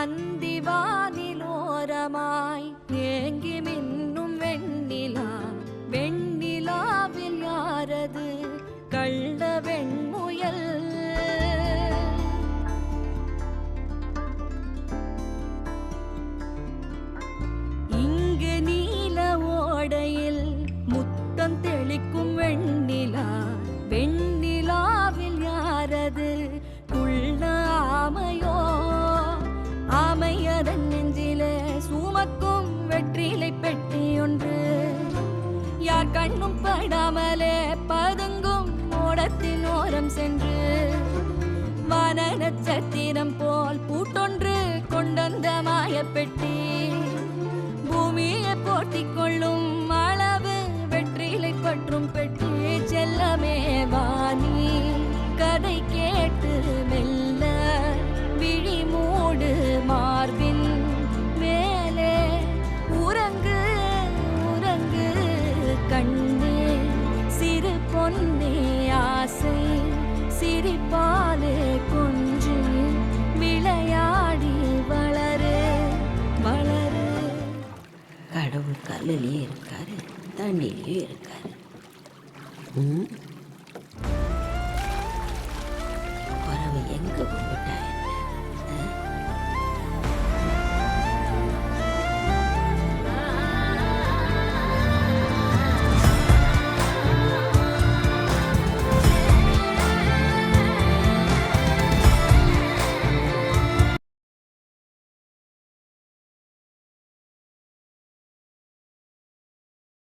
அந்திவானிலோரமாய் ஏங்கி மின்னும் வெண்ணிலா வெண்ணிலாவில் யாரது கள்ள வெண்முயல்? இங்கு நீல ஓடையில் முத்தம் தெளிக்கும் வெண்ணிலா வெண்ணிலாவில் யாரது யார் படாமலே பதுங்கும் மோடத்தின் ஓரம் சென்று வான நட்சத்திரம் போல் பூட்டொன்று கொண்டந்த மாயப்பெட்டி. பூமியை போட்டிக் கொள்ளும் அளவு வெற்றிலை பற்றும் பெட்டி. பொன்னே ஆசை சிரிப்பாலே கொஞ்சு விளையாடி வளரு வளரு கடவுள் கல்லிலேயே இருக்காரு தண்ணிலையும் இருக்காரு ம்?